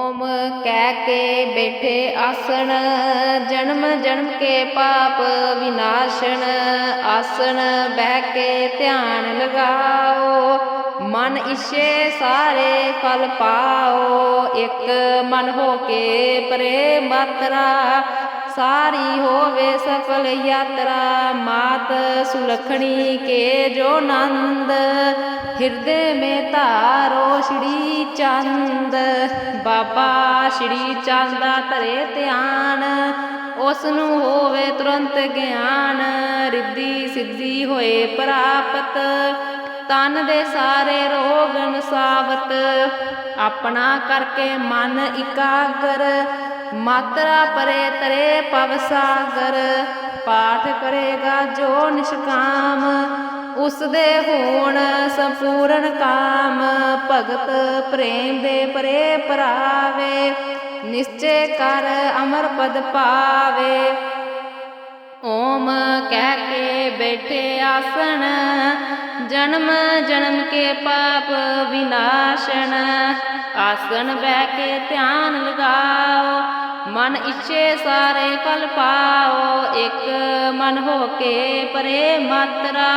ਓਮ ਕਹਿ ਕੇ ਬੈਠੇ ਆਸਣ, ਜਨਮ ਜਨਮ ਕੇ ਪਾਪ ਵਿਨਾਸ਼ਨ, ਆਸਣ ਬਹਿ ਕੇ ਧਿਆਨ ਲਗਾਓ, ਮਨ ਇਛੇ ਸਾਰੇ ਫਲ ਪਾਓ, ਇੱਕ ਮਨ ਹੋ ਕੇ ਪਰੇ ਮਾਤਰਾ ਸਾਰੀ ਹੋਵੇ ਸਫਲ ਯਾਤਰਾ, ਮਾਤ ਸੁਲਖਣੀ ਕੇ ਜੋ ਨੰਦ। ਹਿਰਦੇ ਮੇ ਧਾਰੋ ਸ਼੍ਰੀ ਚੰਦ। ਬਾਬਾ ਸ਼੍ਰੀ ਚੰਦ ਦਾ ਧਰੇ ਧਿਆਨ। ਉਸ ਨੂੰ ਹੋਵੇ ਤੁਰੰਤ ਗਿਆਨ। ਰਿੱਧੀ ਸਿੱਧੀ ਹੋਏ ਪ੍ਰਾਪਤ। ਤਨ ਦੇ ਸਾਰੇ ਰੋਗ ਨਸਾਵਤ ਆਪਣਾ ਕਰਕੇ ਮਨ ਇਕਾਗਰ। ਮਾਤਰਾ ਪਰੇ ਤਰੇ ਪਵ ਸਾਗਰ। ਪਾਠ ਕਰੇਗਾ ਜੋ ਨਿਸ਼ਕਾਮ। ਉਸ ਦੇ ਹੋਣ ਸੰਪੂਰਨ ਕਾਮ। ਭਗਤ ਪ੍ਰੇਮ ਦੇ ਪਰੇ ਪਰਾਵੇ ਨਿਸ਼ਚੈ ਕਰ ਅਮਰ ਪਦ ਪਾਵੇ। ਓਮ ਕਹਿ ਕੇ ਬੈਠੇ ਆਸਣ, ਜਨਮ ਜਨਮ ਕੇ ਪਾਪ ਵਿਨਾਸ਼ਨ। ਆਸਣ ਬਹਿ ਕੇ ਧਿਆਨ ਲਗਾਓ, ਮਨ ਇੱਛੇ ਸਾਰੇ ਫਲ ਪਾਓ। ਇੱਕ ਮਨ ਹੋ ਕੇ ਪਰੇ ਮਾਤਰਾ,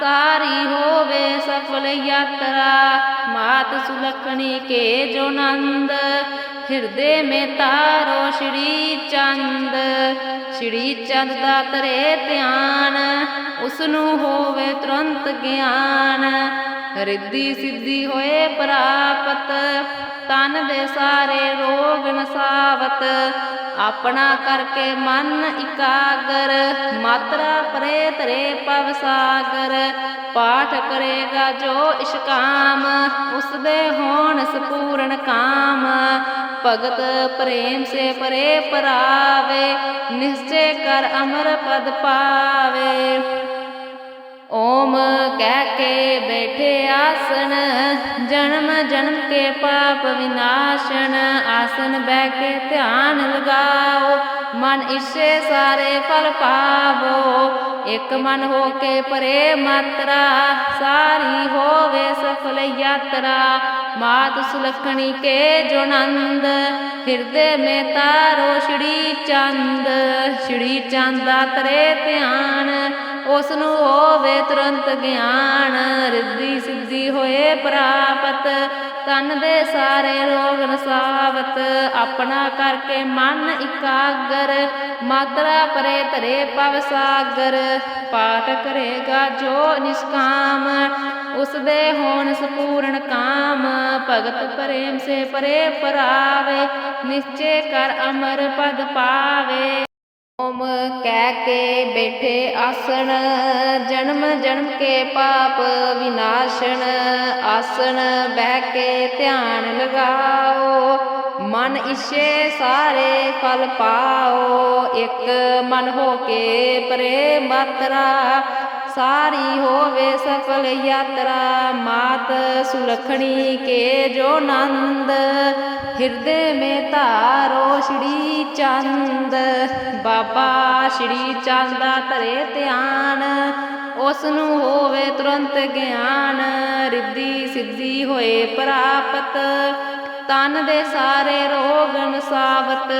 ਸਾਰੀ ਹੋਵੇ ਸਫਲ ਯਾਤਰਾ। ਮਾਤ ਸੁਲਖਣੀ ਕੇ ਜੋ ਨੰਦ ਹਿਰਦੇ ਮੇ ਤਾਰੋ ਸ਼੍ਰੀ ਚੰਦ। ਸ਼੍ਰੀ ਚੰਦ ਦਾ ਤਰੇ ਧਿਆਨ ਉਸ ਨੂੰ ਹੋਵੇ ਤੁਰੰਤ ਗਿਆਨ। ਰਿੱਧੀ ਸਿੱਧੀ ਹੋਏ ਪ੍ਰਾਪਤ, ਤਨ ਦੇ ਸਾਰੇ ਰੋਗ ਨਸਾਵਤ। ਆਪਣਾ ਕਰਕੇ ਮਨ ਇਕਾਗਰ, ਮਾਤਰਾ ਪਰੇ ਤਰੇ ਪਵ ਸਾਗਰ। ਪਾਠ ਕਰੇਗਾ ਜੋ ਇਸ਼ਕਾਮ ਉਸ ਦੇ ਹੋਣ ਸਪੂਰਨ ਕਾਮ। ਭਗਤ ਪ੍ਰੇਮ ਸੇ ਪਰੇ ਪਰਾਵੇ, ਨਿਸ਼ਚੈ ਕਰ ਅਮਰ ਪਦ ਪਾਵੇ। ਓਮ ਕਹਿ ਕੇ ਬੈਠੇ ਆਸਣ, ਜਨਮ ਜਨਮ ਕੇ ਪਾਪ ਵਿਨਾਸ਼ਨ ਆਸਨ ਬਹਿ ਕੇ ਧਿਆਨ ਲਗਾਓ। ਮਨ ਇਸੇ ਸਾਰੇ ਫਲ ਪਾਵੋ, ਇੱਕ ਮਨ ਹੋ ਕੇ ਪਰੇ ਮਾਤਰਾ, ਸਾਰੀ ਹੋਵੇ ਸਫਲ ਯਾਤਰਾ। ਮਾਤ ਸੁਲਖਣੀ ਕੇ ਜੋ ਨੰਦ ਹਿਰਦੇ ਮੇ ਤਾਰੋ ਸ਼੍ਰੀ ਚੰਦ। ਸ਼੍ਰੀ ਚੰਦ ਦਾ ਤਰੇ ਧਿਆਨ ਉਸ ਨੂੰ ਹੋਵੇ ਤੁਰੰਤ ਗਿਆਨ, ਰਿੱਧੀ ਸਿੱਧੀ ਹੋਏ ਪ੍ਰਾਪਤ। ਤਨ ਦੇ ਸਾਰੇ ਰੋਗ ਨਸਾਵਤ ਆਪਣਾ ਕਰਕੇ ਮਨ ਇਕਾਗਰ। ਮਾਤਰਾ ਪਰੇ ਧਰੇ ਪਵ ਸਾਗਰ, ਪਾਠ ਕਰੇਗਾ ਜੋ ਨਿਸ਼ਕਾਮ। ਉਸ ਦੇ ਹੋਣ ਸਪੂਰਨ ਕਾਮ, ਭਗਤ ਪ੍ਰੇਮ ਸੇ ਪਰੇ ਪਰਾਵੇ ਨਿਸ਼ਚੈ ਕਰ ਅਮਰ ਪਦ ਪਾਵੇ। ਓਮ ਕਹਿ ਕੇ ਬੈਠੇ ਆਸਣ, ਜਨਮ ਜਨਮ ਕੇ ਪਾਪ ਵਿਨਾਸ਼ਨ, ਆਸਣ ਬਹਿ ਕੇ ਧਿਆਨ ਲਗਾਓ। ਮਨ ਇਛੇ ਸਾਰੇ ਫਲ ਪਾਓ, ਇੱਕ ਮਨ ਹੋ ਕੇ ਪਰੇ ਮਾਤਰਾ ਸਾਰੀ ਹੋਵੇ ਸਫਲ ਯਾਤਰਾ, ਮਾਤ ਸੁਲਖਣੀ ਕੇ ਜੋ ਨੰਦ। ਹਿਰਦੇ ਮੇ ਧਾਰੋ ਸ਼੍ਰੀ ਚੰਦ। ਬਾਬਾ ਸ਼੍ਰੀ ਚੰਦ ਧਰੇ ਧਿਆਨ। ਉਸ ਨੂੰ ਹੋਵੇ ਤੁਰੰਤ ਗਿਆਨ। ਰਿੱਧੀ ਸਿੱਧੀ ਹੋਏ ਪ੍ਰਾਪਤ। ਤਨ ਦੇ ਸਾਰੇ ਰੋਗ ਨਸਾਵਤ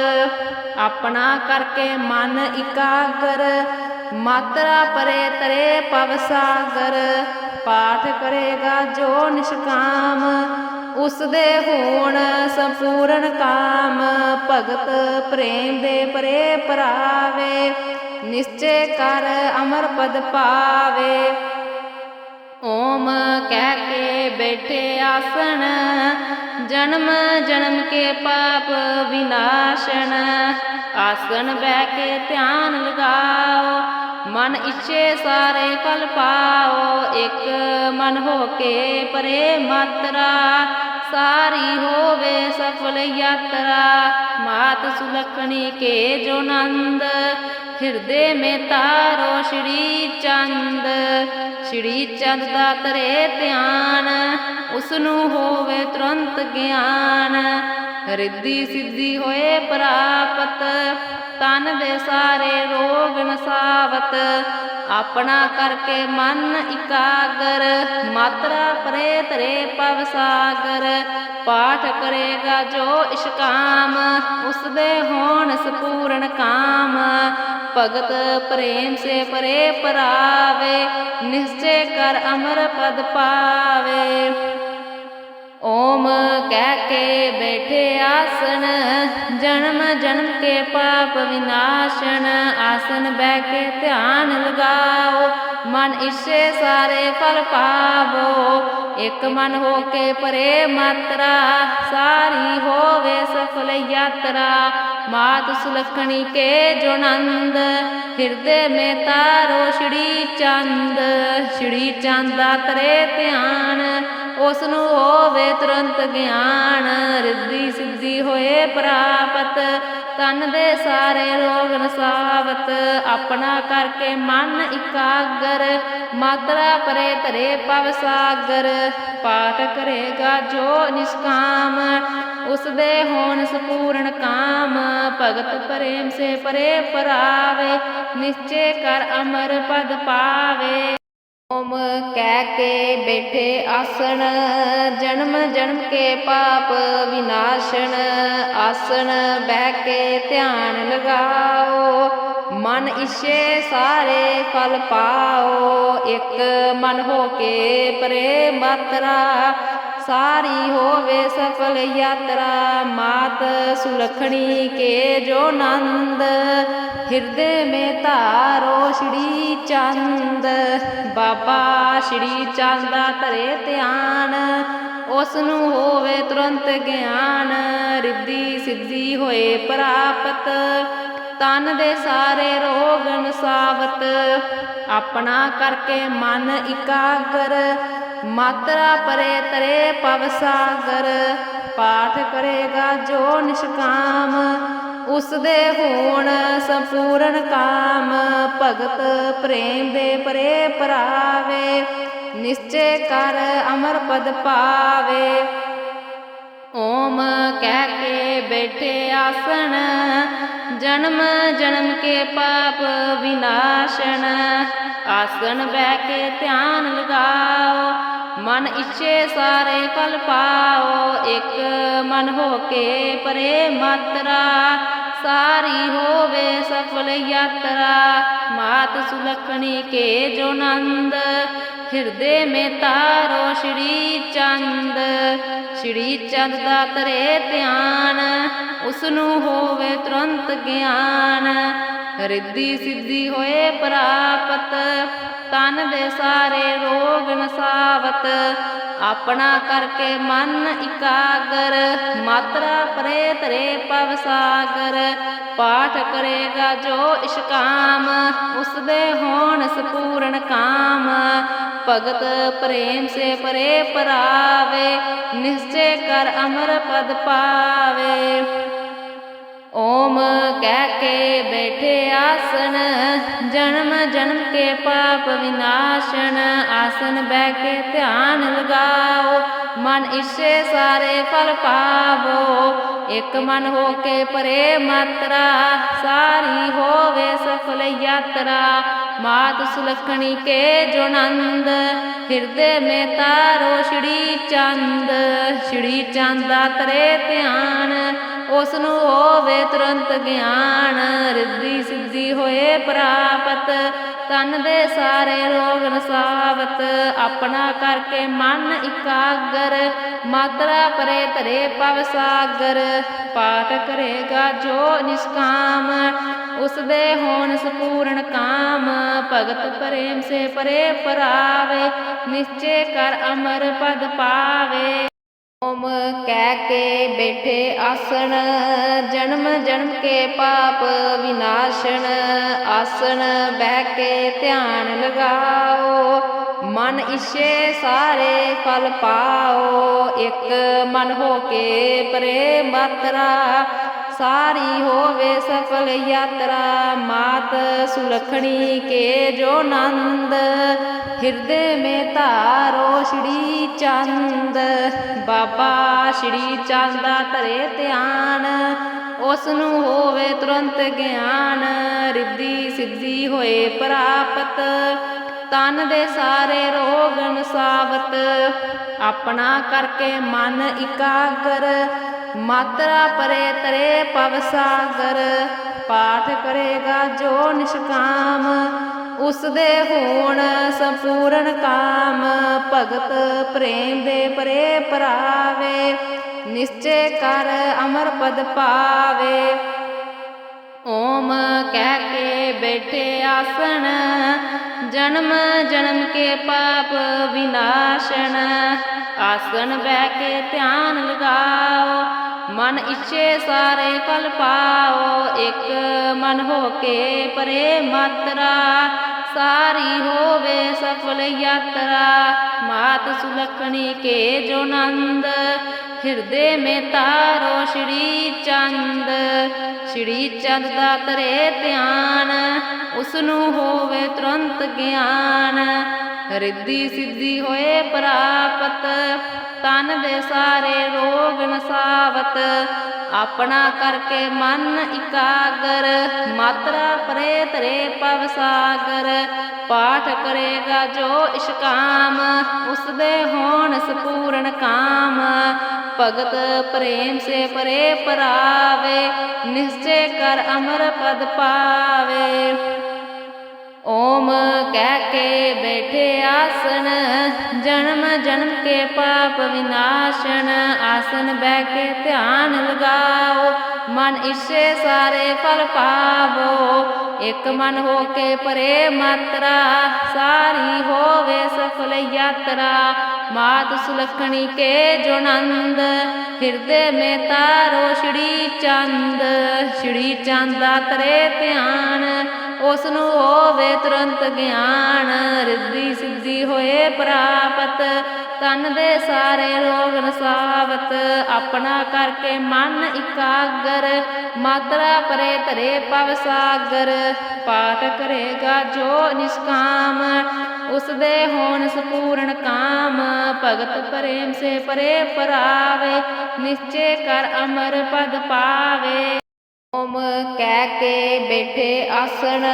ਆਪਣਾ ਕਰਕੇ ਮਨ ਇਕਾਗਰ। ਮਾਤਰਾ ਪਰੇ ਤਰੇ ਪਵ ਸਾਗਰ, ਪਾਠ ਕਰੇਗਾ ਜੋ ਨਿਸ਼ਕਾਮ। ਉਸ ਦੇ ਹੋਣ ਸੰਪੂਰਨ ਕਾਮ, ਭਗਤ ਪ੍ਰੇਮ ਦੇ ਪਰੇ ਪਰਾਵੇ ਨਿਸ਼ਚੈ ਕਰ ਅਮਰ ਪਦ ਪਾਵੇ। ਓਮ ਕਹਿ ਕੇ ਬੈਠੇ ਆਸਣ ਜਨਮ ਜਨਮ ਕੇ ਪਾਪ ਵਿਨਾਸ਼ਨ। ਆਸਣ ਬਹਿ ਕੇ ਧਿਆਨ ਲਗਾਓ, ਮਨ ਇੱਛੇ ਸਾਰੇ ਕਲ ਪਾਓ। ਇੱਕ ਮਨ ਹੋ ਕੇ ਪਰੇ ਮਾਤਰਾ, ਸਾਰੀ ਹੋਵੇ ਸਫਲ ਯਾਤਰਾ। ਮਾਤ ਸੁਲਖਣੀ ਕੇ ਜੋ ਨੰਦ ਹਿਰਦੇ ਮੇ ਤਾਰੋ ਸ਼੍ਰੀ ਚੰਦ। ਸ਼੍ਰੀ ਚੰਦ ਦਾ ਤਰੇ ਧਿਆਨ ਉਸ ਨੂੰ ਹੋਵੇ ਤੁਰੰਤ ਗਿਆਨ। ਰਿੱਧੀ ਸਿੱਧੀ ਹੋਏ ਪ੍ਰਾਪਤ, ਤਨ ਦੇ ਸਾਰੇ ਰੋਗ ਨਸਾਵਤ। ਆਪਣਾ ਕਰਕੇ ਮਨ ਇਕਾਗਰ, ਮਾਤਰਾ ਪਰੇ ਤਰੇ ਪਵ ਸਾਗਰ। ਪਾਠ ਕਰੇਗਾ ਜੋ ਇਸ਼ਕਾਮ ਉਸ ਦੇ ਹੋਣ ਸਪੂਰਨ ਕਾਮ। ਭਗਤ ਪ੍ਰੇਮ ਸੇ ਪਰੇ ਪਰਾਵੇ, ਨਿਸ਼ਚੈ ਕਰ ਅਮਰ ਪਦ ਪਾਵੇ। ਓਮ ਕਹਿ ਕੇ ਜਨਮ ਕੇ ਪਾਪ ਵਿਨਾਸ਼ਨ ਆਸਨ ਬਹਿ ਕੇ ਧਿਆਨ ਲਗਾਓ। ਮਨ ਇਸੇ ਸਾਰੇ ਫਲ ਪਾਵੋ। ਇਕ ਮਨ ਹੋ ਕੇ ਪਰੇ ਮਾਤਰਾ, ਸਾਰੀ ਹੋਵੇ ਸਫਲ ਯਾਤਰਾ। ਮਾਤ ਸੁਲਖਣੀ ਕੇ ਜੋ ਨੰਦ, ਹਿਰਦੇ ਮੇ ਤਾਰੋ ਸ਼੍ਰੀ ਚੰਦ। ਛੜੀ ਚੰਦਾ ਤਰੇ ਧਿਆਨ ਉਸ ਨੂੰ ਹੋਵੇ ਤੁਰੰਤ ਗਿਆਨ, ਰਿੱਧੀ ਸਿੱਧੀ ਹੋਏ ਪ੍ਰਾਪਤ। ਤਨ ਦੇ ਸਾਰੇ ਰੋਗ ਨਸਾਵਤ ਆਪਣਾ ਕਰਕੇ ਮਨ ਇਕਾਗਰ। ਮਾਤਰਾ ਪਰੇ ਧਰੇ ਪਵ ਸਾਗਰ, ਪਾਠ ਕਰੇਗਾ ਜੋ ਨਿਸ਼ਕਾਮ। ਉਸ ਦੇ ਹੋਣ ਸਪੂਰਨ ਕਾਮ, ਭਗਤ ਪ੍ਰੇਮ ਸੇ ਪਰੇ ਪਰਾਵੇ ਨਿਸ਼ਚੈ ਕਰ ਅਮਰ ਪਦ ਪਾਵੇ। ਓਮ ਕਹਿ ਕੇ ਬੈਠੇ ਆਸਣ, ਜਨਮ ਜਨਮ ਕੇ ਪਾਪ ਵਿਨਾਸ਼ਨ। ਆਸਣ ਬਹਿ ਕੇ ਧਿਆਨ ਲਗਾਓ, ਮਨ ਇਸੇ ਸਾਰੇ ਫਲ ਪਾਓ। ਇੱਕ ਮਨ ਹੋ ਕੇ ਪਰੇ ਮਾਤਰਾ ਸਾਰੀ ਹੋਵੇ ਸਫਲ ਯਾਤਰਾ, ਮਾਤ ਸੁਲਖਣੀ ਕੇ ਜੋ ਨੰਦ, ਹਿਰਦੇ ਮੇ ਧਾਰੋ ਸ਼੍ਰੀ ਚੰਦ। ਬਾਬਾ ਸ਼੍ਰੀ ਚੰਦਾ ਧਰੇ ਧਿਆਨ ਉਸ ਨੂੰ ਹੋਵੇ ਤੁਰੰਤ ਗਿਆਨ। ਰਿੱਧੀ ਸਿੱਧੀ ਹੋਏ ਪ੍ਰਾਪਤ, ਤਨ ਦੇ ਸਾਰੇ ਰੋਗ ਨਸਾਵਤ। ਆਪਣਾ ਕਰਕੇ ਮਨ ਇਕਾਗਰ ਮਾਤਰਾ ਪਰੇ ਤਰੇ ਪਵ ਸਾਗਰ, ਪਾਠ ਕਰੇਗਾ ਜੋ ਨਿਸ਼ਕਾਮ। ਉਸ ਦੇ ਹੋਣ ਸੰਪੂਰਨ ਕਾਮ, ਭਗਤ ਪ੍ਰੇਮ ਦੇ ਪਰੇ ਪਰਾਵੇ ਨਿਸ਼ਚੈ ਕਰ ਅਮਰ ਪਦ ਪਾਵੇ। ਓਮ ਕਹਿ ਕੇ ਬੈਠੇ ਆਸਣ ਜਨਮ ਜਨਮ ਕੇ ਪਾਪ ਵਿਨਾਸ਼ਨ। ਆਸਣ ਬਹਿ ਕੇ ਧਿਆਨ ਲਗਾਓ, ਮਨ ਇੱਛੇ ਸਾਰੇ ਕਲ ਪਾਓ। ਇੱਕ ਮਨ ਹੋ ਕੇ ਪਰੇ ਮਾਤਰਾ, ਸਾਰੀ ਹੋਵੇ ਸਫਲ ਯਾਤਰਾ। ਮਾਤ ਸੁਲਖਣੀ ਕੇ ਜੋ ਨੰਦ ਹਿਰਦੇ ਮੇ ਤਾਰੋ ਸ਼੍ਰੀ ਚੰਦ। ਸ਼੍ਰੀ ਚੰਦ ਦਾ ਤਰੇ ਧਿਆਨ ਉਸ ਨੂੰ ਹੋਵੇ ਤੁਰੰਤ ਗਿਆਨ। ਰਿੱਧੀ ਸਿੱਧੀ ਹੋਏ ਪ੍ਰਾਪਤ, ਤਨ ਦੇ ਸਾਰੇ ਰੋਗ ਨਸਾਵਤ। ਆਪਣਾ ਕਰਕੇ ਮਨ ਇਕਾਗਰ, ਮਾਤਰਾ ਪਰੇ ਤਰੇ ਪਵ ਸਾਗਰ। ਪਾਠ ਕਰੇਗਾ ਜੋ ਇਸ਼ਕਾਮ ਉਸ ਦੇ ਹੋਣ ਸਪੂਰਨ ਕਾਮ। ਭਗਤ ਪ੍ਰੇਮ ਸੇ ਪਰੇ ਪਰਾਵੇ, ਨਿਸ਼ਚੈ ਕਰ ਅਮਰ ਪਦ ਪਾਵੇ। ਓਮ ਕਹਿ ਕੇ ਬੈਠੇ ਆਸਣ ਜਨਮ ਜਨਮ ਕੇ ਪਾਪ ਵਿਨਾਸ਼ਨ, ਆਸਨ ਬਹਿ ਕੇ ਧਿਆਨ ਲਗਾਓ, ਮਨ ਇਸੇ ਸਾਰੇ ਫਲ ਪਾਵੋ, ਇੱਕ ਮਨ ਹੋ ਕੇ ਪਰੇ ਮਾਤਰਾ, ਸਾਰੀ ਹੋਵੇ ਸਫਲ ਯਾਤਰਾ, ਮਾਤ ਸੁਲਖਣੀ ਕੇ ਜੋ ਨੰਦ, ਹਿਰਦੇ ਮੇ ਤਾਰੋ ਸ਼੍ਰੀ ਚੰਦ, ਸ਼੍ਰੀ ਚੰਦਾ ਤਰੇ ਧਿਆਨ ਉਸ ਨੂੰ ਹੋਵੇ ਤੁਰੰਤ ਗਿਆਨ, ਰਿੱਧੀ ਸਿੱਧੀ ਹੋਏ ਪ੍ਰਾਪਤ। ਤਨ ਦੇ ਸਾਰੇ ਰੋਗ ਨਸਾਵਤ, ਆਪਣਾ ਕਰਕੇ ਮਨ ਇਕਾਗਰ। ਮਾਤਰਾ ਪਰੇ ਧਰੇ ਪਵ ਸਾਗਰ, ਪਾਠ ਕਰੇਗਾ ਜੋ ਨਿਸ਼ਕਾਮ। ਉਸ ਦੇ ਹੋਣ ਸਪੂਰਨ ਕਾਮ, ਭਗਤ ਪ੍ਰੇਮ ਸੇ ਪਰੇ ਪਰਾਵੇ ਨਿਸ਼ਚੈ ਕਰ ਅਮਰ ਪਦ ਪਾਵੇ। ਓਮ ਕਹਿ ਕੇ ਬੈਠੇ ਆਸਣ, ਜਨਮ ਜਨਮ ਕੇ ਪਾਪ ਵਿਨਾਸ਼ਨ। ਆਸਣ ਬਹਿ ਕੇ ਧਿਆਨ ਲਗਾਓ, ਮਨ ਇਸੇ ਸਾਰੇ ਫਲ ਪਾਓ। ਇੱਕ ਮਨ ਹੋ ਕੇ ਪਰੇ ਮਾਤਰਾ ਸਾਰੀ ਹੋਵੇ ਸਫਲ ਯਾਤਰਾ, ਮਾਤ ਸੁਲਖਣੀ ਕੇ ਜੋ ਨੰਦ, ਹਿਰਦੇ ਮੇ ਧਾਰੋ ਸ਼੍ਰੀ ਚੰਦ। ਬਾਬਾ ਸ਼੍ਰੀ ਚੰਦਾ ਧਰੇ ਧਿਆਨ ਉਸ ਨੂੰ ਹੋਵੇ ਤੁਰੰਤ ਗਿਆਨ। ਰਿੱਧੀ ਸਿੱਧੀ ਹੋਏ ਪ੍ਰਾਪਤ, ਤਨ ਦੇ ਸਾਰੇ ਰੋਗ ਨਸਾਵਤ। ਆਪਣਾ ਕਰਕੇ ਮਨ ਇਕਾਗਰ ਮਾਤਰਾ ਪਰੇ ਤਰੇ ਪਵ ਸਾਗਰ, ਪਾਠ ਕਰੇਗਾ ਜੋ ਨਿਸ਼ਕਾਮ। ਉਸ ਦੇ ਹੋਣ ਸੰਪੂਰਨ ਕਾਮ, ਭਗਤ ਪ੍ਰੇਮ ਦੇ ਪਰੇ ਪਰਾਵੇ ਨਿਸ਼ਚੈ ਕਰ ਅਮਰ ਪਦ ਪਾਵੇ। ਓਮ ਕਹਿ ਕੇ ਬੈਠੇ ਆਸਣ, ਜਨਮ ਜਨਮ ਕੇ ਪਾਪ ਵਿਨਾਸ਼ਨ। ਆਸਣ ਬਹਿ ਕੇ ਧਿਆਨ ਲਗਾਓ ਮਨ ਇੱਛੇ ਸਾਰੇ ਕਲ ਪਾਓ, ਇੱਕ ਮਨ ਹੋ ਕੇ ਪਰੇ ਮਾਤਰਾ। ਸਾਰੀ ਹੋਵੇ ਸਫਲ ਯਾਤਰਾ, ਮਾਤ ਸੁਲਖਣੀ ਕੇ ਜੋ ਨੰਦ। ਹਿਰਦੇ ਮੇ ਤਾਰੋ ਸ਼੍ਰੀ ਚੰਦ ਸ਼੍ਰੀ ਚੰਦ ਦਾ ਤਰੇ ਧਿਆਨ। ਉਸ ਨੂੰ ਹੋਵੇ ਤੁਰੰਤ ਗਿਆਨ। ਰਿੱਧੀ ਸਿੱਧੀ ਹੋਏ ਪ੍ਰਾਪਤ, ਤਨ ਦੇ ਸਾਰੇ ਰੋਗ ਨਸਾਵਤ। ਆਪਣਾ ਕਰਕੇ ਮਨ ਇਕਾਗਰ, ਮਾਤਰਾ ਪਰੇ ਤਰੇ ਪਵ ਸਾਗਰ। ਪਾਠ ਕਰੇਗਾ ਜੋ ਇਸ਼ਕਾਮ ਉਸ ਦੇ ਹੋਣ ਸਪੂਰਨ ਕਾਮ। ਭਗਤ ਪ੍ਰੇਮ ਸੇ ਪਰੇ ਪਰਾਵੇ, ਨਿਸ਼ਚੈ ਕਰ ਅਮਰ ਪਦ ਪਾਵੇ। ਓਮ ਕਹਿ ਕੇ ਬੈਠੇ ਆਸਣ ਜਨਮ ਜਨਮ ਕੇ ਪਾਪ ਵਿਨਾਸ਼ਨ, ਆਸਨ ਬਹਿ ਕੇ ਧਿਆਨ ਲਗਾਓ, ਮਨ ਇਸੇ ਸਾਰੇ ਫਲ ਪਾਵੋ, ਇੱਕ ਮਨ ਹੋ ਕੇ ਪਰੇ ਮਾਤਰਾ, ਸਾਰੀ ਹੋਵੇ ਸਫਲ ਯਾਤਰਾ, ਮਾਤ ਸੁਲਖਣੀ ਕੇ ਜੋ ਨੰਦ, ਹਿਰਦੇ ਮੇ ਤਾਰੋ ਸ਼੍ਰੀ ਚੰਦ ਸ਼੍ਰੀ ਚੰਦ ਦਾ ਤਰੇ ਧਿਆਨ ਉਸ ਨੂੰ ਹੋਵੇ ਤੁਰੰਤ ਗਿਆਨ, ਰਿੱਧੀ ਸਿੱਧੀ ਹੋਏ ਪ੍ਰਾਪਤ। ਤਨ ਦੇ ਸਾਰੇ ਰੋਗ ਨਸਾਵਤ ਆਪਣਾ ਕਰਕੇ ਮਨ ਇਕਾਗਰ। ਮਾਤਰਾ ਪਰੇ ਧਰੇ ਪਵ ਸਾਗਰ, ਪਾਠ ਕਰੇਗਾ ਜੋ ਨਿਸ਼ਕਾਮ। ਉਸ ਦੇ ਹੋਣ ਸਪੂਰਨ ਕਾਮ, ਭਗਤ ਪ੍ਰੇਮ ਸੇ ਪਰੇ ਪਰਾਵੇ ਨਿਸ਼ਚੈ ਕਰ ਅਮਰ ਪਦ ਪਾਵੇ। ਓਮ ਕਹਿ ਕੇ ਬੈਠੇ ਆਸਣ,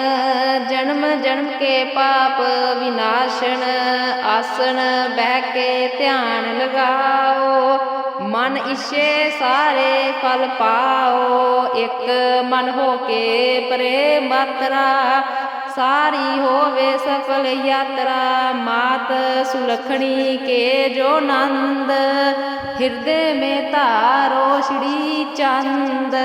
ਜਨਮ ਜਨਮ ਕੇ ਪਾਪ ਵਿਨਾਸ਼ਨ, ਆਸਣ ਬਹਿ ਕੇ ਧਿਆਨ ਲਗਾਓ, ਮਨ ਇਸੇ ਸਾਰੇ ਫਲ ਪਾਓ, ਇੱਕ ਮਨ ਹੋ ਕੇ ਪਰੇ ਮਾਤਰਾ ਸਾਰੀ ਹੋਵੇ ਸਫਲ ਯਾਤਰਾ, ਮਾਤ ਸੁਲਖਣੀ ਕੇ ਜੋ ਨੰਦ। ਹਿਰਦੇ ਮੇ ਧਾਰੋ ਸ਼੍ਰੀ ਚੰਦ।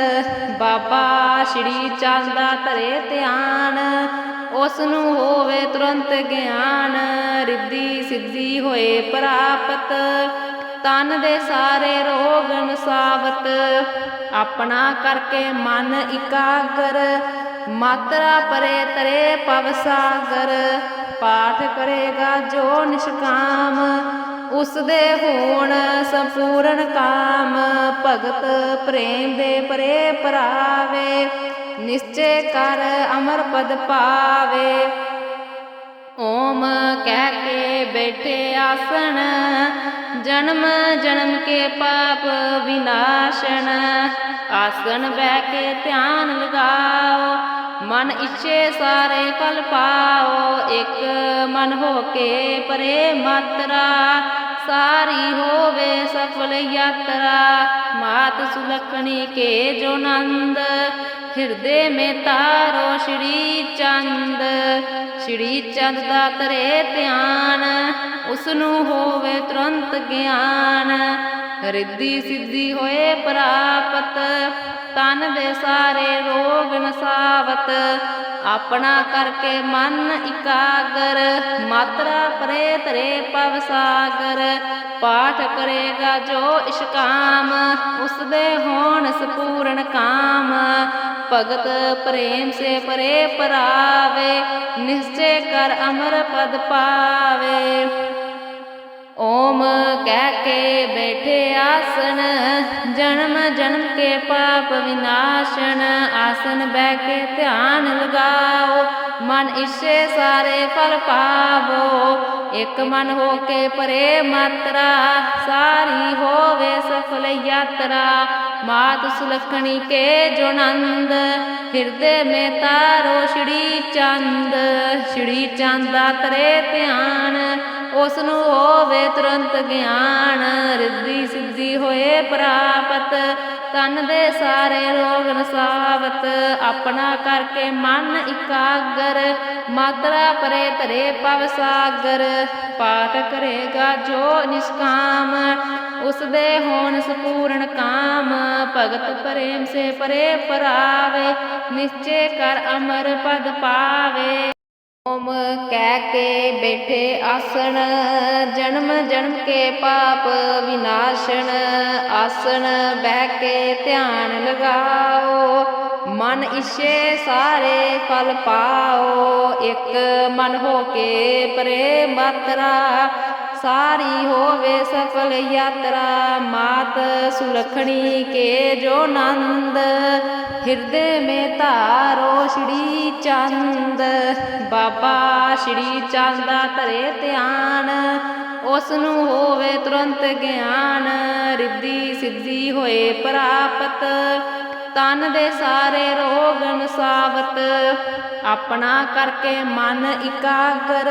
ਬਾਬਾ ਸ਼੍ਰੀ ਚੰਦ ਦਾ ਧਰੇ ਧਿਆਨ। ਉਸ ਨੂੰ ਹੋਵੇ ਤੁਰੰਤ ਗਿਆਨ। ਰਿੱਧੀ ਸਿੱਧੀ ਹੋਏ ਪ੍ਰਾਪਤ। ਤਨ ਦੇ ਸਾਰੇ ਰੋਗ ਨਸਾਵਤ। ਆਪਣਾ ਕਰਕੇ ਮਨ ਇਕਾਗਰ। ਮਾਤਰਾ ਪਰੇ ਤਰੇ ਪਵ ਸਾਗਰ, ਪਾਠ ਕਰੇਗਾ ਜੋ ਨਿਸ਼ਕਾਮ। ਉਸ ਦੇ ਹੋਣ ਸੰਪੂਰਨ ਕਾਮ, ਭਗਤ ਪ੍ਰੇਮ ਦੇ ਪਰੇ ਪਰਾਵੇ ਨਿਸ਼ਚੈ ਕਰ ਅਮਰ ਪਦ ਪਾਵੇ। ਓਮ ਕਹਿ ਕੇ ਬੈਠੇ ਆਸਣ, ਜਨਮ ਜਨਮ ਕੇ ਪਾਪ ਵਿਨਾਸ਼ਨ। ਆਸਣ ਬਹਿ ਕੇ ਧਿਆਨ ਲਗਾਓ, ਮਨ ਇੱਛੇ ਸਾਰੇ ਫਲ ਪਾਓ। ਇੱਕ ਮਨ ਹੋ ਕੇ ਪਰੇ ਮਾਤਰਾ, ਸਾਰੀ ਹੋਵੇ ਸਫਲ ਯਾਤਰਾ। ਮਾਤ ਸੁਲਖਣੀ ਕੇ ਜੋ ਨੰਦ, ਹਿਰਦੇ ਮੇ ਤਾਰੋ, ਸ਼੍ਰੀ ਸ਼੍ਰੀ ਚੰਦ ਦਾ ਤਰੇ ਧਿਆਨ ਉਸ ਨੂੰ ਹੋਵੇ ਤੁਰੰਤ ਗਿਆਨ। ਰਿੱਧੀ ਸਿੱਧੀ ਹੋਏ ਪ੍ਰਾਪਤ, ਤਨ ਦੇ ਸਾਰੇ ਰੋਗ ਨਸਾਵਤ। ਆਪਣਾ ਕਰਕੇ ਮਨ ਇਕਾਗਰ, ਮਾਤਰਾ ਪਰੇ ਤਰੇ ਪਵ ਸਾਗਰ। ਪਾਠ ਕਰੇਗਾ ਜੋ ਇਸ਼ਕਾਮ ਉਸ ਦੇ ਹੋਣ ਸਪੂਰਨ ਕਾਮ। ਭਗਤ ਪ੍ਰੇਮ ਸੇ ਪਰੇ ਪਰਾਵੇ, ਨਿਸ਼ਚੈ ਕਰ ਅਮਰ ਪਦ ਪਾਵੇ। ਓਮ ਕਹਿ ਕੇ ਬੈਠੇ ਆਸਣ ਜਨਮ ਜਨਮ ਕੇ ਪਾਪ ਵਿਨਾਸ਼ਨ, ਆਸਨ ਬਹਿ ਕੇ ਧਿਆਨ ਲਗਾਓ, ਮਨ ਇਸੇ ਸਾਰੇ ਫਲ ਪਾਵੋ। ਇੱਕ ਮਨ ਹੋ ਕੇ ਪਰੇ ਮਾਤਰਾ, ਸਾਰੀ ਹੋਵੇ ਸਫਲ ਯਾਤਰਾ मात सुलखनी के जो नंद ਹਿਰਦੇ ਮੇ ਤਾਰੋ ਸ਼੍ਰੀ ਚੰਦ ਸ਼੍ਰੀ ਚੰਦਾ ਤਰੇ ਧਿਆਨ ਉਸ ਨੂੰ ਹੋਵੇ ਤੁਰੰਤ ਗਿਆਨ, ਰਿੱਧੀ ਸਿੱਧੀ ਹੋਏ ਪ੍ਰਾਪਤ। ਤਨ ਦੇ ਸਾਰੇ ਰੋਗ ਨਸਾਵਤ, ਆਪਣਾ ਕਰਕੇ ਮਨ ਇਕਾਗਰ। ਮਾਤਰਾ ਪਰੇ ਧਰੇ ਪਵ ਸਾਗਰ, ਪਾਠ ਕਰੇਗਾ ਜੋ ਨਿਸ਼ਕਾਮ। ਉਸ ਦੇ ਹੋਣ ਸਪੂਰਨ ਕਾਮ, ਭਗਤ ਪ੍ਰੇਮ ਸੇ ਪਰੇ ਪਰਾਵੇ ਨਿਸ਼ਚੈ ਕਰ ਅਮਰ ਪਦ ਪਾਵੇ। ਓਮ ਕਹਿ ਕੇ ਬੈਠੇ ਆਸਣ, ਜਨਮ ਜਨਮ ਕੇ ਪਾਪ ਵਿਨਾਸ਼ਨ, ਆਸਣ ਬਹਿ ਕੇ ਧਿਆਨ ਲਗਾਓ। ਮਨ ਇਛੇ ਸਾਰੇ ਫਲ ਪਾਓ, ਇੱਕ ਮਨ ਹੋ ਕੇ ਪਰੇ ਮਾਤਰਾ। ਸਾਰੀ ਹੋਵੇ ਸਫਲ ਯਾਤਰਾ, ਮਾਤ ਸੁਲਖਣੀ ਕੇ ਜੋ ਨੰਦ। ਹਿਰਦੇ ਮੇ ਧਾਰੋ ਸ਼੍ਰੀ ਚੰਦ। ਬਾਬਾ ਸ਼੍ਰੀ ਚੰਦਾ ਧਰੇ ਧਿਆਨ ਉਸ ਨੂੰ ਹੋਵੇ ਤੁਰੰਤ ਗਿਆਨ। ਰਿੱਧੀ ਸਿੱਧੀ ਹੋਏ ਪ੍ਰਾਪਤ, ਤਨ ਦੇ ਸਾਰੇ ਰੋਗ ਸਾਵਤ ਆਪਣਾ ਕਰਕੇ ਮਨ ਇਕਾਗਰ,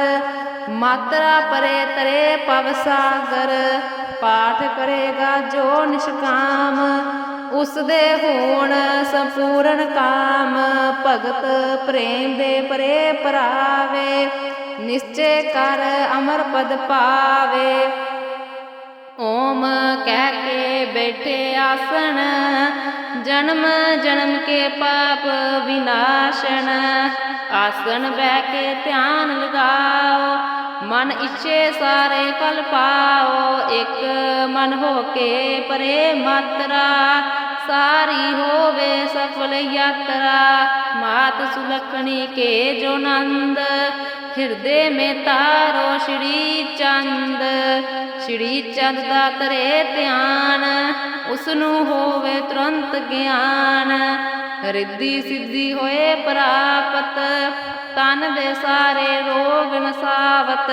ਮਾਤਰਾ ਪਰੇ ਤਰੇ ਪਵ ਸਾਗਰ। ਪਾਠ ਕਰੇਗਾ ਜੋ ਨਿਸ਼ਕਾਮ ਉਸ ਦੇ ਹੋਣ ਸੰਪੂਰਨ ਕਾਮ ਭਗਤ ਪ੍ਰੇਮ ਦੇ ਪਰੇ ਪਰਾਵੇ ਨਿਸ਼ਚੈ ਕਰ ਅਮਰ ਪਦ ਪਾਵੇ। ਓਮ ਕਹਿ ਕੇ ਬੈਠੇ ਆਸਣ, ਜਨਮ ਜਨਮ ਕੇ ਪਾਪ ਵਿਨਾਸ਼ਨ। ਆਸਣ ਬਹਿ ਕੇ ਧਿਆਨ ਲਗਾਓ ਮਨ ਇੱਛੇ ਸਾਰੇ ਫਲ ਪਾਓ, ਇੱਕ ਮਨ ਹੋ ਕੇ ਪਰੇ ਮਾਤਰਾ। ਸਾਰੀ ਹੋਵੇ ਸਫਲ ਯਾਤਰਾ, ਮਾਤ ਸੁਲਖਣੀ ਕੇ ਜੋ ਨੰਦ। ਹਿਰਦੇ ਮੇ ਤਾਰੋ ਸ਼੍ਰੀ ਚੰਦ ਸ਼੍ਰੀ ਚੰਦ ਦਾ ਤਰੇ ਧਿਆਨ ਉਸ ਨੂੰ ਹੋਵੇ ਤੁਰੰਤ ਗਿਆਨ। ਰਿੱਧੀ ਸਿੱਧੀ ਹੋਏ ਪ੍ਰਾਪਤ, ਤਨ ਦੇ ਸਾਰੇ ਰੋਗ ਨਸਾਵਤ।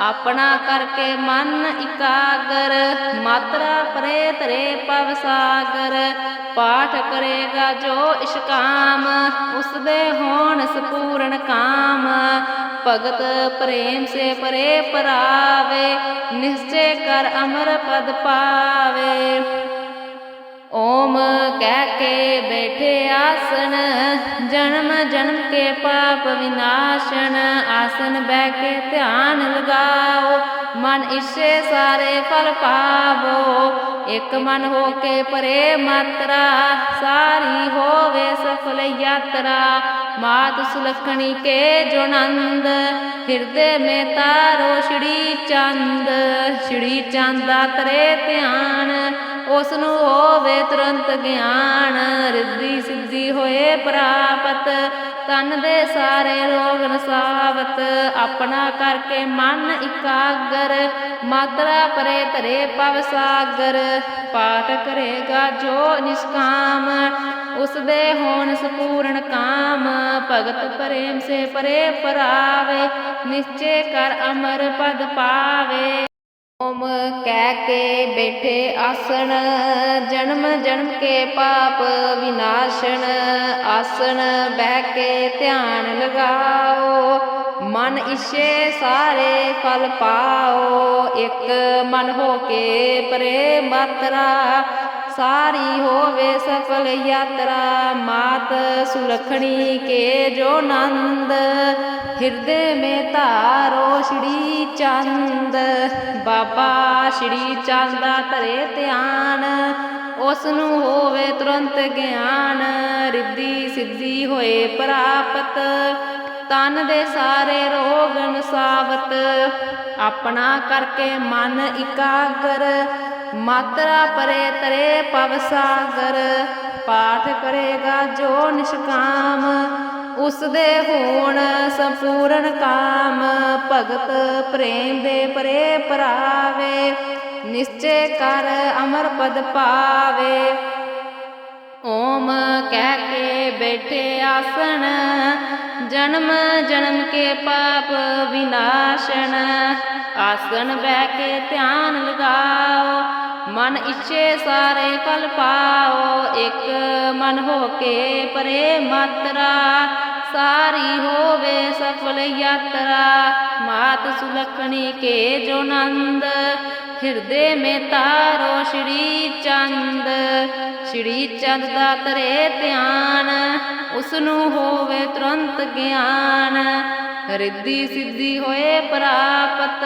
ਆਪਣਾ ਕਰਕੇ ਮਨ ਇਕਾਗਰ, ਮਾਤਰਾ ਪਰੇ ਤਰੇ ਪਵ ਸਾਗਰ। ਪਾਠ ਕਰੇਗਾ ਜੋ ਇਸ਼ਕਾਮ ਉਸ ਦੇ ਹੋਣ ਸਪੂਰਨ ਕਾਮ। ਭਗਤ ਪ੍ਰੇਮ ਸੇ ਪਰੇ ਪਰਾਵੇ, ਨਿਸ਼ਚੈ ਕਰ ਅਮਰ ਪਦ ਪਾਵੇ। ਓਮ ਕਹਿ ਕੇ ਬੈਠੇ ਆਸਣ, ਜਨਮ ਜਨਮ ਕੇ ਪਾਪ ਵਿਨਾਸ਼ਨ ਆਸਨ ਬਹਿ ਕੇ ਧਿਆਨ ਲਗਾਓ, ਮਨ ਇਸੇ ਸਾਰੇ ਫਲ ਪਾਵੋ, ਇੱਕ ਮਨ ਹੋ ਕੇ ਪਰੇ ਮਾਤਰਾ, ਸਾਰੀ ਹੋਵੇ ਸਫਲ ਯਾਤਰਾ, ਮਾਤ ਸੁਲਖਣੀ ਕੇ ਜੋ ਨੰਦ, ਹਿਰਦੇ ਮੇ ਤਾਰੋ ਸ਼੍ਰੀ ਚੰਦ ਸ਼੍ਰੀ ਚੰਦ ਦਾ ਤਰੇ ਧਿਆਨ ਉਸ ਨੂੰ ਹੋਵੇ ਤੁਰੰਤ ਗਿਆਨ, ਰਿੱਧੀ ਸਿੱਧੀ ਹੋਏ ਪ੍ਰਾਪਤ। ਤਨ ਦੇ ਸਾਰੇ ਰੋਗ ਨਸਾਵਤ, ਆਪਣਾ ਕਰਕੇ ਮਨ ਇਕਾਗਰ। ਮਾਤਰਾ ਪਰੇ ਧਰੇ ਪਵ ਸਾਗਰ, ਪਾਠ ਕਰੇਗਾ ਜੋ ਨਿਸ਼ਕਾਮ। ਉਸ ਦੇ ਹੋਣ ਸਪੂਰਨ ਕਾਮ, ਭਗਤ ਪ੍ਰੇਮ ਸੇ ਪਰੇ ਪਰਾਵੇ ਨਿਸ਼ਚੈ ਕਰ ਅਮਰ ਪਦ ਪਾਵੇ। ਉਮ ਕਹਿ ਕੇ ਬੈਠੇ ਆਸਣ, ਜਨਮ ਜਨਮ ਕੇ ਪਾਪ ਵਿਨਾਸ਼ਨ, ਆਸਣ ਬਹਿ ਕੇ ਧਿਆਨ ਲਗਾਓ, ਮਨ ਇਛੇ ਸਾਰੇ ਫਲ ਪਾਓ, ਇੱਕ ਮਨ ਹੋ ਕੇ ਪਰੇ ਮਾਤਰਾ ਸਾਰੀ ਹੋਵੇ ਸਫਲ ਯਾਤਰਾ, ਮਾਤ ਸੁਲਖਣੀ ਕੇ ਜੋ ਨੰਦ। ਹਿਰਦੇ ਮੇ ਧਾਰੋ ਸ਼੍ਰੀ ਚੰਦ। ਬਾਬਾ ਸ਼੍ਰੀ ਚੰਦਾ ਧਰੇ ਧਿਆਨ। ਉਸ ਨੂੰ ਹੋਵੇ ਤੁਰੰਤ ਗਿਆਨ। ਰਿੱਧੀ ਸਿੱਧੀ ਹੋਏ ਪ੍ਰਾਪਤ। ਤਨ ਦੇ ਸਾਰੇ ਰੋਗ ਨਸਾਵਤ ਆਪਣਾ ਕਰਕੇ ਮਨ ਇਕਾਗਰ। ਮਾਤਰਾ ਪਰੇ ਤਰੇ ਪਵ ਸਾਗਰ, ਪਾਠ ਕਰੇਗਾ ਜੋ ਨਿਸ਼ਕਾਮ। ਉਸ ਦੇ ਹੋਣ ਸੰਪੂਰਨ ਕਾਮ, ਭਗਤ ਪ੍ਰੇਮ ਦੇ ਪਰੇ ਪਰਾਵੇ ਨਿਸ਼ਚੈ ਕਰ ਅਮਰ ਪਦ ਪਾਵੇ। ਓਮ ਕਹਿ ਕੇ ਬੈਠੇ ਆਸਣ, ਜਨਮ ਜਨਮ ਕੇ ਪਾਪ ਵਿਨਾਸ਼ਨ। ਆਸਣ ਬਹਿ ਕੇ ਧਿਆਨ ਲਗਾਓ ਮਨ ਇੱਛੇ ਸਾਰੇ ਕਲ ਪਾਓ, ਇੱਕ ਮਨ ਹੋ ਕੇ ਪਰੇ ਮਾਤਰਾ। ਸਾਰੀ ਹੋਵੇ ਸਫਲ ਯਾਤਰਾ, ਮਾਤ ਸੁਲਖਣੀ ਕੇ ਜੋ ਨੰਦ। ਹਿਰਦੇ ਮੇ ਤਾਰੋ ਸ਼੍ਰੀ ਚੰਦ ਸ਼੍ਰੀ ਚੰਦ ਦਾ ਤਰੇ ਧਿਆਨ। ਉਸ ਨੂੰ ਹੋਵੇ ਤੁਰੰਤ ਗਿਆਨ। ਰਿੱਧੀ ਸਿੱਧੀ ਹੋਏ ਪ੍ਰਾਪਤ,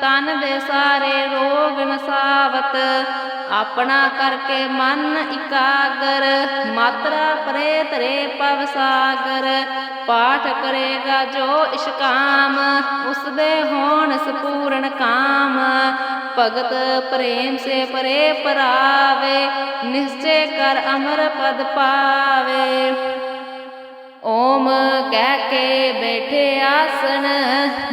ਤਨ ਦੇ ਸਾਰੇ ਰੋਗ ਨਸਾਵਤ। ਆਪਣਾ ਕਰਕੇ ਮਨ ਇਕਾਗਰ, ਮਾਤਰਾ ਪਰੇ ਤਰੇ ਪਵ ਸਾਗਰ। ਪਾਠ ਕਰੇਗਾ ਜੋ ਇਸ਼ਕਾਮ ਉਸ ਦੇ ਹੋਣ ਸਪੂਰਨ ਕਾਮ। ਭਗਤ ਪ੍ਰੇਮ ਸੇ ਪਰੇ ਪਰਾਵੇ, ਨਿਸ਼ਚੈ ਕਰ ਅਮਰ ਪਦ ਪਾਵੇ। ਓਮ ਕਹਿ ਕੇ ਬੈਠੇ ਆਸਣ,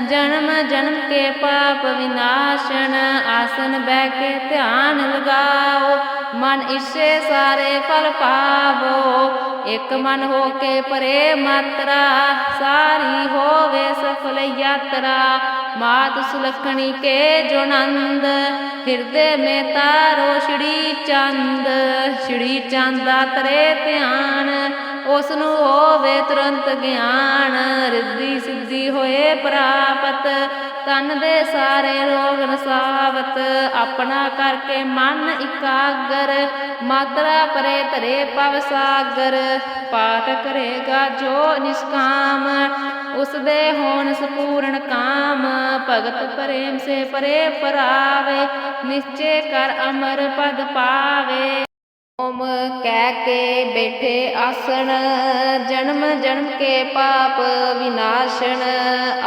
ਜਨਮ ਜਨਮ ਕੇ ਪਾਪ ਵਿਨਾਸ਼ਨ ਆਸਨ ਬਹਿ ਕੇ ਧਿਆਨ ਲਗਾਓ, ਮਨ ਇਸੇ ਸਾਰੇ ਫਲ ਪਾਵੋ, ਇੱਕ ਮਨ ਹੋ ਕੇ ਪਰੇ ਮਾਤਰਾ, ਸਾਰੀ ਹੋਵੇ ਸਫਲ ਯਾਤਰਾ, ਮਾਤ ਸੁਲਖਣੀ ਕੇ ਜੋ ਨੰਦ, ਹਿਰਦੇ ਮੇ ਤਾਰੋ ਸ਼੍ਰੀ ਚੰਦ ਸ਼੍ਰੀ ਚੰਦ ਦਾ ਤਰੇ ਧਿਆਨ ਉਸ ਨੂੰ ਹੋਵੇ ਤੁਰੰਤ ਗਿਆਨ, ਰਿੱਧੀ ਸਿੱਧੀ ਹੋਏ ਪ੍ਰਾਪਤ। ਤਨ ਦੇ ਸਾਰੇ ਰੋਗ ਨਸਾਵਤ, ਆਪਣਾ ਕਰਕੇ ਮਨ ਇਕਾਗਰ। ਮਾਤਰਾ ਪਰੇ ਧਰੇ ਪਵ ਸਾਗਰ, ਪਾਠ ਕਰੇਗਾ ਜੋ ਨਿਸ਼ਕਾਮ। ਉਸ ਦੇ ਹੋਣ ਸਪੂਰਨ ਕਾਮ, ਭਗਤ ਪ੍ਰੇਮ ਸੇ ਪਰੇ ਪਰਾਵੇ। ਨਿਸ਼ਚੇ ਕਰ ਅਮਰ ਪਦ ਪਾਵੇ। ਓਮ ਕਹਿ ਕੇ ਬੈਠੇ ਆਸਣ, ਜਨਮ ਜਨਮ ਕੇ ਪਾਪ ਵਿਨਾਸ਼ਨ,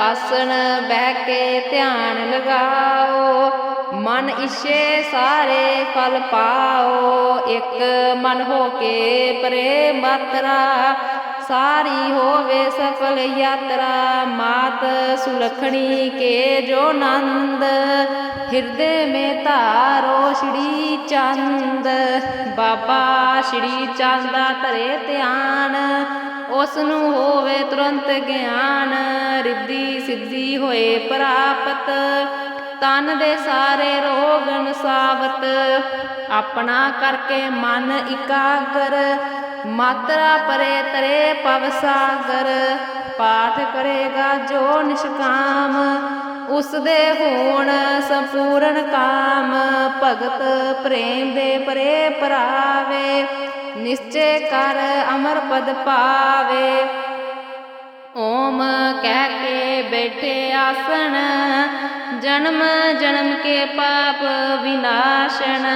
ਆਸਣ ਬਹਿ ਕੇ ਧਿਆਨ ਲਗਾਓ, ਮਨ ਇਸੇ ਸਾਰੇ ਫਲ ਪਾਓ, ਇੱਕ ਮਨ ਹੋ ਕੇ ਪਰੇ ਮਾਤਰਾ ਸਾਰੀ ਹੋਵੇ ਸਫਲ ਯਾਤਰਾ, ਮਾਤ ਸੁਲਖਣੀ ਕੇ ਜੋ ਨੰਦ। ਹਿਰਦੇ ਮੇ ਧਾਰੋ ਸ਼੍ਰੀ ਚੰਦ। ਬਾਬਾ ਸ਼੍ਰੀ ਚੰਦ ਧਰੇ ਧਿਆਨ। ਉਸ ਨੂੰ ਹੋਵੇ ਤੁਰੰਤ ਗਿਆਨ। ਰਿੱਧੀ ਸਿੱਧੀ ਹੋਏ ਪ੍ਰਾਪਤ। ਤਨ ਦੇ ਸਾਰੇ ਰੋਗ ਨਸਾਵਤ ਆਪਣਾ ਕਰਕੇ ਮਨ ਇਕਾਗਰ। ਮਾਤਰਾ ਪਰੇ ਤਰੇ ਪਵ ਸਾਗਰ। ਪਾਠ ਕਰੇਗਾ ਜੋ ਨਿਸ਼ਕਾਮ। ਉਸ ਦੇ ਹੋਣ ਸੰਪੂਰਨ ਕਾਮ। ਭਗਤ ਪ੍ਰੇਮ ਦੇ ਪਰੇ ਪਰਾਵੇ ਨਿਸ਼ਚੈ ਕਰ ਅਮਰ ਪਦ ਪਾਵੇ। ਓਮ ਕਹਿ ਕੇ ਬੈਠੇ ਆਸਣ, ਜਨਮ ਜਨਮ ਕੇ ਪਾਪ ਵਿਨਾਸ਼ਨ।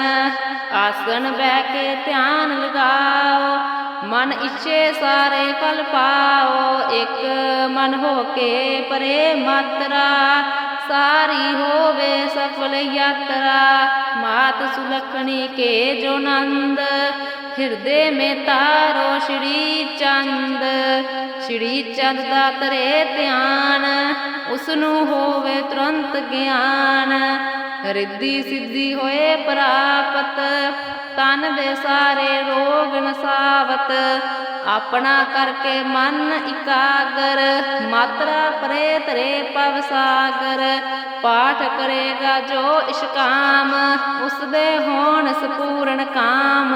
ਆਸਣ ਬਹਿ ਕੇ ਧਿਆਨ ਲਗਾਓ, ਮਨ ਇੱਛੇ ਸਾਰੇ ਕਲ ਪਾਓ। ਇੱਕ ਮਨ ਹੋ ਕੇ ਪਰੇ ਮਾਤਰਾ, ਸਾਰੀ ਹੋਵੇ ਸਫਲ ਯਾਤਰਾ। ਮਾਤ ਸੁਲਖਣੀ ਕੇ ਜੋ ਨੰਦ ਹਿਰਦੇ ਮੇ ਤਾਰੋ ਸ਼੍ਰੀ ਚੰਦ। ਸ਼੍ਰੀ ਚੰਦ ਦਾ ਤਰੇ ਧਿਆਨ ਉਸ ਨੂੰ ਹੋਵੇ ਤੁਰੰਤ ਗਿਆਨ। ਰਿੱਧੀ ਸਿੱਧੀ ਹੋਏ ਪ੍ਰਾਪਤ, ਤਨ ਦੇ ਸਾਰੇ ਰੋਗ ਨਸਾਵਤ। ਆਪਣਾ ਕਰਕੇ ਮਨ ਇਕਾਗਰ ਮਾਤਰਾ ਪਰੇ ਤਰੇ ਪਵ ਸਾਗਰ, ਪਾਠ ਕਰੇਗਾ ਜੋ ਇਸ਼ਕਾਮ ਉਸਦੇ ਹੋਣ ਸਪੂਰਨ ਕਾਮ।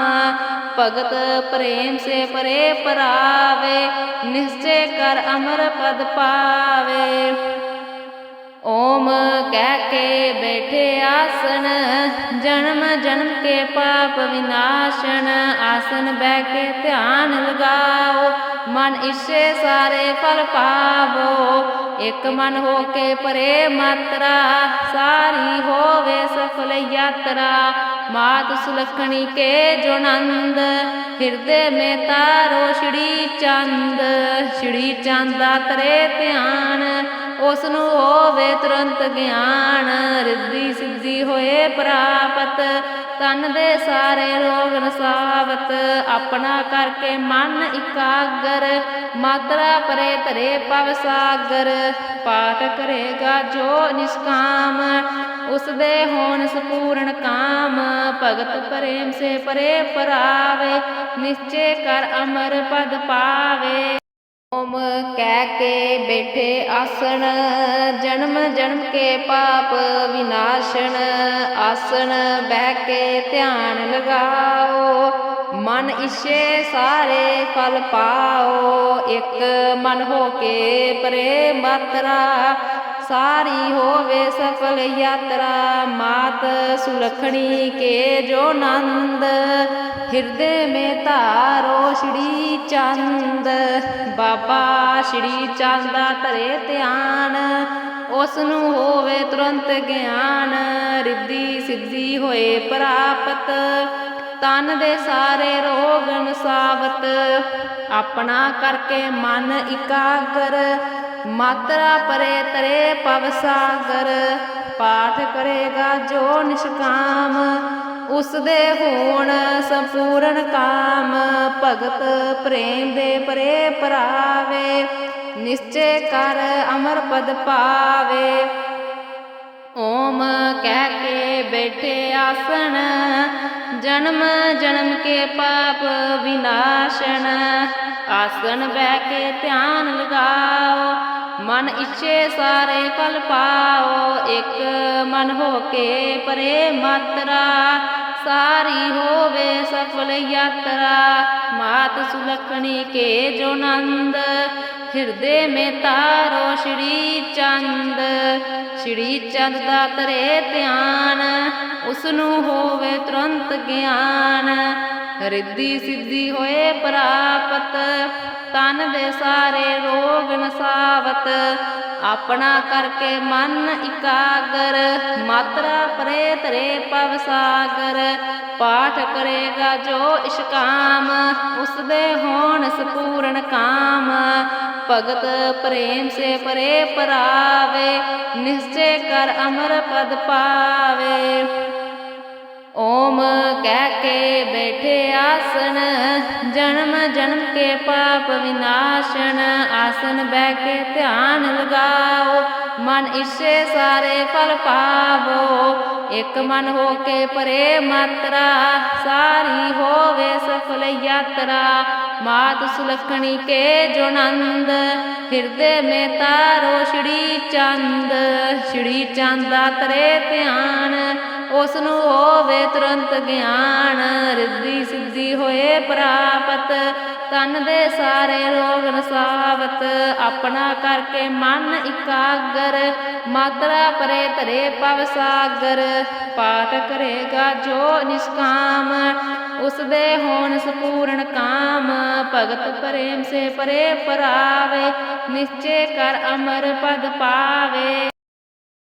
ਭਗਤ ਪ੍ਰੇਮ ਸੇ ਪਰੇ ਪਰਾਵੇ ਨਿਸ਼ਚੈ ਕਰ ਅਮਰ ਪਦ ਪਾਵੇ। ਓਮ ਕਹਿ ਕੇ ਬੈਠੇ ਆਸਨ ਜਨਮ ਜਨਮ ਕੇ ਪਾਪ ਵਿਨਾਸ਼ਨ ਆਸਨ ਬਹਿ ਕੇ ਧਿਆਨ ਲਗਾਓ, ਮਨ ਇਸੇ ਸਾਰੇ ਫਲ ਪਾਵੋ, ਇੱਕ ਮਨ ਹੋ ਕੇ ਪਰੇ ਮਾਤਰਾ, ਸਾਰੀ ਹੋਵੇ ਸਫਲ ਯਾਤਰਾ, ਮਾਤ ਸੁਲਖਣੀ ਕੇ ਜੋ ਨੰਦ ਹਿਰਦੇ ਮੇ ਤਾਰੋ ਸ਼੍ਰੀ ਚੰਦ ਸ਼੍ਰੀ ਚੰਦ ਦਾ ਤਰੇ ਧਿਆਨ ਉਸ ਨੂੰ ਹੋਵੇ ਤੁਰੰਤ ਗਿਆਨ, ਰਿੱਧੀ ਸਿੱਧੀ ਹੋਏ ਪ੍ਰਾਪਤ। ਤਨ ਦੇ ਸਾਰੇ ਰੋਗ ਨਸਾਵਤ ਆਪਣਾ ਕਰਕੇ ਮਨ ਇਕਾਗਰ। ਮਾਤਰਾ ਪਰੇ ਧਰੇ ਪਵ ਸਾਗਰ, ਪਾਠ ਕਰੇਗਾ ਜੋ ਨਿਸ਼ਕਾਮ। ਉਸ ਦੇ ਹੋਣ ਸਪੂਰਨ ਕਾਮ, ਭਗਤ ਪ੍ਰੇਮ ਸੇ ਪਰੇ ਪਰਾਵੇ ਨਿਸ਼ਚੇ ਕਰ ਅਮਰ ਪਦ ਪਾਵੇ। ਓਮ ਕਹਿ ਕੇ ਬੈਠੇ ਆਸਣ, ਜਨਮ ਜਨਮ ਕੇ ਪਾਪ ਵਿਨਾਸ਼ਨ, ਆਸਣ ਬਹਿ ਕੇ ਧਿਆਨ ਲਗਾਓ, ਮਨ ਇਛੇ ਸਾਰੇ ਫਲ ਪਾਓ, ਇੱਕ ਮਨ ਹੋ ਕੇ ਪਰੇ ਮਾਤਰਾ, ਸਾਰੀ ਹੋਵੇ ਸਫਲ ਯਾਤਰਾ, ਮਾਤ ਸੁਲਖਣੀ ਕੇ ਜੋ ਨੰਦ, ਹਿਰਦੇ ਮੇ ਧਾਰੋ ਸ਼੍ਰੀ ਚੰਦ। ਬਾਬਾ ਸ਼੍ਰੀ ਚੰਦ ਦਾ ਧਰੇ ਧਿਆਨ। ਉਸ ਨੂੰ ਹੋਵੇ ਤੁਰੰਤ ਗਿਆਨ, ਰਿੱਧੀ ਸਿੱਧੀ ਹੋਏ ਪ੍ਰਾਪਤ। ਤਨ ਦੇ ਸਾਰੇ ਰੋਗ ਨਸਾਵਤ ਆਪਣਾ ਕਰਕੇ ਮਨ ਇਕਾਗਰ। ਮਾਤਰਾ ਪਰੇ ਤਰੇ ਪਵ ਸਾਗਰ। ਪਾਠ ਕਰੇਗਾ ਜੋ ਨਿਸ਼ਕਾਮ। ਉਸ ਦੇ ਹੋਣ ਸੰਪੂਰਨ ਕਾਮ ਭਗਤ ਪ੍ਰੇਮ ਦੇ ਪਰੇ ਪਰਾਵੇ ਨਿਸ਼ਚੈ ਕਰ ਅਮਰ ਪਦ ਪਾਵੇ। ਓਮ ਕਹਿ ਕੇ ਬੈਠੇ ਆਸਣ, ਜਨਮ ਜਨਮ ਕੇ ਪਾਪ ਵਿਨਾਸ਼ਨ। ਆਸਣ ਬਹਿ ਕੇ ਧਿਆਨ ਲਗਾਓ ਮਨ ਇੱਛੇ ਸਾਰੇ ਫਲ ਪਾਓ, ਇੱਕ ਮਨ ਹੋ ਕੇ ਪਰੇ ਮਾਤਰਾ। ਸਾਰੀ ਹੋਵੇ ਸਫਲ ਯਾਤਰਾ, ਮਾਤ ਸੁਲਖਣੀ ਕੇ ਜੋ ਨੰਦ। ਹਿਰਦੇ ਮੇ ਤਾਰੋ ਸ਼੍ਰੀ ਚੰਦ ਸ਼੍ਰੀ ਚੰਦ ਦਾ ਤਰੇ ਧਿਆਨ। ਉਸ ਨੂੰ ਹੋਵੇ ਤੁਰੰਤ ਗਿਆਨ। ਰਿੱਧੀ ਸਿੱਧੀ ਹੋਏ ਪ੍ਰਾਪਤ, ਤਨ ਦੇ ਸਾਰੇ ਰੋਗ ਨਸਾਵਤ। ਆਪਣਾ ਕਰਕੇ ਮਨ ਇਕਾਗਰ, ਮਾਤਰਾ ਪਰੇ ਤਰੇ ਪਵ ਸਾਗਰ। ਪਾਠ ਕਰੇਗਾ ਜੋ ਇਸ਼ਕਾਮ ਉਸ ਦੇ ਹੋਣ ਸਪੂਰਨ ਕਾਮ। ਭਗਤ ਪ੍ਰੇਮ ਸੇ ਪਰੇ ਪਰਾਵੇ, ਨਿਸ਼ਚੈ ਕਰ ਅਮਰ ਪਦ ਪਾਵੇ। ਓਮ ਕਹਿ ਕੇ ਬੈਠੇ ਆਸਣ ਜਨਮ ਜਨਮ ਕੇ ਪਾਪ ਵਿਨਾਸ਼ਨ ਆਸਨ ਬਹਿ ਕੇ ਧਿਆਨ ਲਗਾਓ, ਮਨ ਇਸੇ ਸਾਰੇ ਫਲ ਪਾਵੋ, ਇੱਕ ਮਨ ਹੋ ਕੇ ਪਰੇ ਮਾਤਰਾ, ਸਾਰੀ ਹੋਵੇ ਸਫਲ ਯਾਤਰਾ, ਮਾਤ ਸੁਲਖਣੀ ਕੇ ਜੋ ਨੰਦ, ਹਿਰਦੇ ਮੇ ਤਾਰੋ ਸ਼੍ਰੀ ਚੰਦ ਸ਼੍ਰੀ ਚੰਦ ਦਾ ਤਰੇ ਧਿਆਨ ਉਸ ਨੂੰ ਹੋਵੇ ਤੁਰੰਤ ਗਿਆਨ, ਰਿੱਧੀ ਸਿੱਧੀ ਹੋਏ ਪ੍ਰਾਪਤ। ਤਨ ਦੇ ਸਾਰੇ ਰੋਗ ਨਸਾਵਤ ਆਪਣਾ ਕਰਕੇ ਮਨ ਇਕਾਗਰ। ਮਾਤਰਾ ਪਰੇ ਧਰੇ ਪਵ ਸਾਗਰ, ਪਾਠ ਕਰੇਗਾ ਜੋ ਨਿਸ਼ਕਾਮ। ਉਸ ਦੇ ਹੋਣ ਸਪੂਰਨ ਕਾਮ, ਭਗਤ ਪ੍ਰੇਮ ਸੇ ਪਰੇ ਪਰਾਵੇ ਨਿਸ਼ਚੈ ਕਰ ਅਮਰ ਪਦ ਪਾਵੇ।